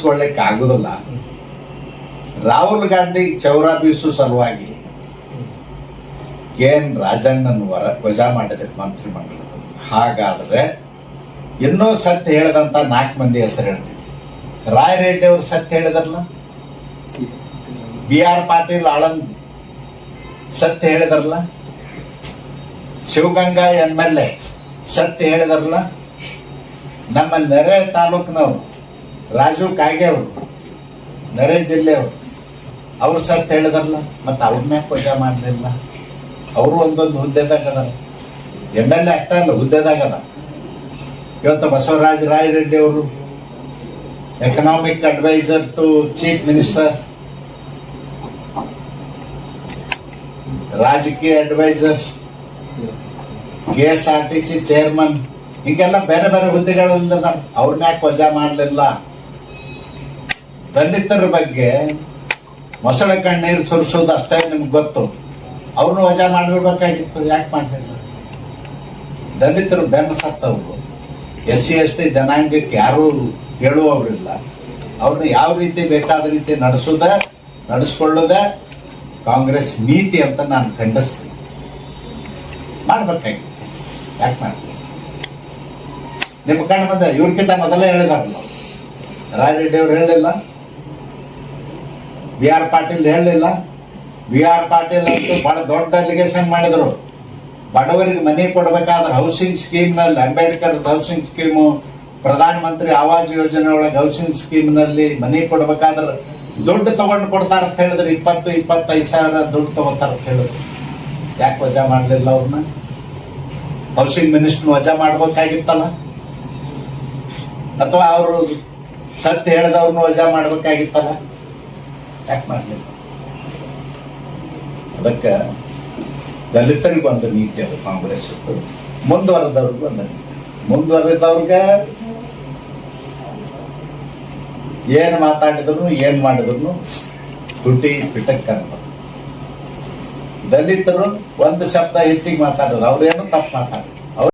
ಉಳಿಸ್ಕೊಳ್ಳಿಕ್ಕೆ ಆಗುದಿಲ್ಲ. ರಾಹುಲ್ ಗಾಂಧಿ ಚೌರ ಬೀಸು ಸಲುವಾಗಿ ಏನ್ ರಾಜಣ್ಣನ ವರ ವಜಾ ಮಾಡಿದ್ರೆ ಮಂತ್ರಿಮಂಡಲದಲ್ಲಿ. ಹಾಗಾದ್ರೆ ಇನ್ನೂ ಸತ್ಯ ಹೇಳದಂತ ನಾಲ್ಕು ಮಂದಿ ಹೆಸರು ಹೇಳ್ತೀವಿ ರಾಯ್ ರೆಡ್ಡಿ ಅವರು ಸತ್ಯ ಹೇಳಿದ್ರಲ್ಲ? ಬಿ ಆರ್ ಪಾಟೀಲ್ ಆಳಂದ್ ಸತ್ಯ ಹೇಳಿದ್ರಲ್ಲ? ಶಿವಗಂಗಾ ಎಂ ಎಲ್ ಎ ಸತ್ಯ ಹೇಳಿದ್ರಲ್ಲ? ನಮ್ಮ ನೆರೆ ತಾಲೂಕಿನವರು ರಾಜು ಕಾಗೆ ಅವರು ನೆರೆ ಜಿಲ್ಲೆಯವರು ಅವ್ರು. ಸತ್ ಹೇಳಿದ್ರಲ್ಲ, ಮತ್ತೆ ಅವ್ರನ್ನ ವಜಾ ಮಾಡಲಿಲ್ಲ. ಅವರು ಒಂದೊಂದು ಹುದ್ದೆದಾಗ ಎಂ ಎಲ್ ಎ ಅಷ್ಟ ಅಲ್ಲ ಹುದ್ದೆದಾಗ ಇವತ್ತು ಬಸವರಾಜ ರಾಯ ರೆಡ್ಡಿ ಅವರು economic adviser to chief minister ರಾಜಕೀಯ adviser K S R T C chairman ಹಿಂಗೆಲ್ಲ ಬೇರೆ ಬೇರೆ ಹುದ್ದೆಗಳಲ್ಲ ಅವ್ರನ್ನ ಯಾಕೆ ವಜಾ ಮಾಡಲಿಲ್ಲ. ದಲಿತರ ಬಗ್ಗೆ ಮೊಸಳೆ ಕಣ್ಣೀರು ಸುರಿಸೋದು ಅಷ್ಟೇ ನಿಮ್ಗೆ ಗೊತ್ತು. ಅವ್ರನ್ನೂ ವಜಾ ಮಾಡಿಬಿಡ್ಬೇಕಾಗಿತ್ತು, ಯಾಕೆ ಮಾಡ್ತಿದ್ರು? ದಲಿತರು ಬೆನ್ನು ಸತ್ತವರು ಎಸ್ ಸಿ ಎಸ್ ಟಿ ಜನಾಂಗಕ್ಕೆ ಯಾರೂ ಹೇಳುವವರಿಲ್ಲ. ಅವ್ರನ್ನ ಯಾವ ರೀತಿ ಬೇಕಾದ ರೀತಿ ನಡೆಸೋದ, ನಡೆಸ್ಕೊಳ್ಳೋದ, ಕಾಂಗ್ರೆಸ್ ನೀತಿ ಅಂತ ನಾನು ಖಂಡಿಸ್ತೀನಿ. ಮಾಡ್ಬೇಕಾಗಿತ್ತು. ಯಾಕೆ ಮಾಡ್ತೀನಿ ನಿಮ್ಮ ಕಣ್ಣು ಬಂದ ಇವ್ರಿಗಿಂತ ಮೊದಲೇ ಹೇಳಿದಾರಲ್ಲ. ರಾಯ್ ರೆಡ್ಡಿ ಅವ್ರು ಹೇಳಲಿಲ್ಲ ಬಿ ಆರ್ ಪಾಟೀಲ್ ಹೇಳಲಿಲ್ಲ ಬಿ ಆರ್ ಪಾಟೀಲ್ ಅಂತೂ ಬಹಳ ದೊಡ್ಡ ಅಲಿಗೇಷನ್ ಮಾಡಿದ್ರು. ಬಡವರಿಗೆ ಮನೆ ಕೊಡಬೇಕಾದ್ರೆ ಹೌಸಿಂಗ್ ಸ್ಕೀಮ್ನಲ್ಲಿ, ಅಂಬೇಡ್ಕರ್ ಹೌಸಿಂಗ್ ಸ್ಕೀಮು ಪ್ರಧಾನ ಮಂತ್ರಿ ಆವಾಸ್ ಯೋಜನೆ ಒಳಗೆ ಹೌಸಿಂಗ್ ಸ್ಕೀಮ್ನಲ್ಲಿ ಮನೆ ಕೊಡ್ಬೇಕಾದ್ರೆ ದುಡ್ಡು ತಗೊಂಡು ಕೊಡ್ತಾರ ಅಂತ ಹೇಳಿದ್ರು. ಇಪ್ಪತ್ತು, ಇಪ್ಪತ್ತೈದು ಸಾವಿರ ದುಡ್ಡು ತಗೋತಾರ ಅಂತ ಹೇಳಿದ್ರು. ಯಾಕೆ ವಜಾ ಮಾಡಲಿಲ್ಲ ಅವ್ರನ್ನ ಹೌಸಿಂಗ್ ಮಿನಿಸ್ಟರ್ ವಜಾ ಮಾಡ್ಬೇಕಾಗಿತ್ತಲ್ಲ? ಅಥವಾ ಅವರು ಸತ್ಯ ಹೇಳಿದವ್ರನ್ನ ವಜಾ ಮಾಡ್ಬೇಕಾಗಿತ್ತಲ್ಲ? ಯಾಕೆ ಮಾಡಲಿಲ್ಲ ಅದಕ್ಕೆ ದಲಿತರಿಗೆ ಒಂದು ನೀತಿ ಅದು, ಕಾಂಗ್ರೆಸ್ ಮುಂದುವರೆದವ್ರಿಗೂ ಒಂದು ನೀತಿ. ಮುಂದುವರೆದವ್ರಿಗೆ ಏನು ಮಾತಾಡಿದ್ರು, ಏನು ಮಾಡಿದ್ರು, ತುಟಿ ಪಿಟಕ್ ದಲಿತರು ಒಂದು ಶಬ್ದ ಹೆಚ್ಚಿಗೆ ಮಾತಾಡಿದ್ರು, ಅವ್ರೇನು ತಪ್ಪು ಮಾತಾಡಿದ್ರು?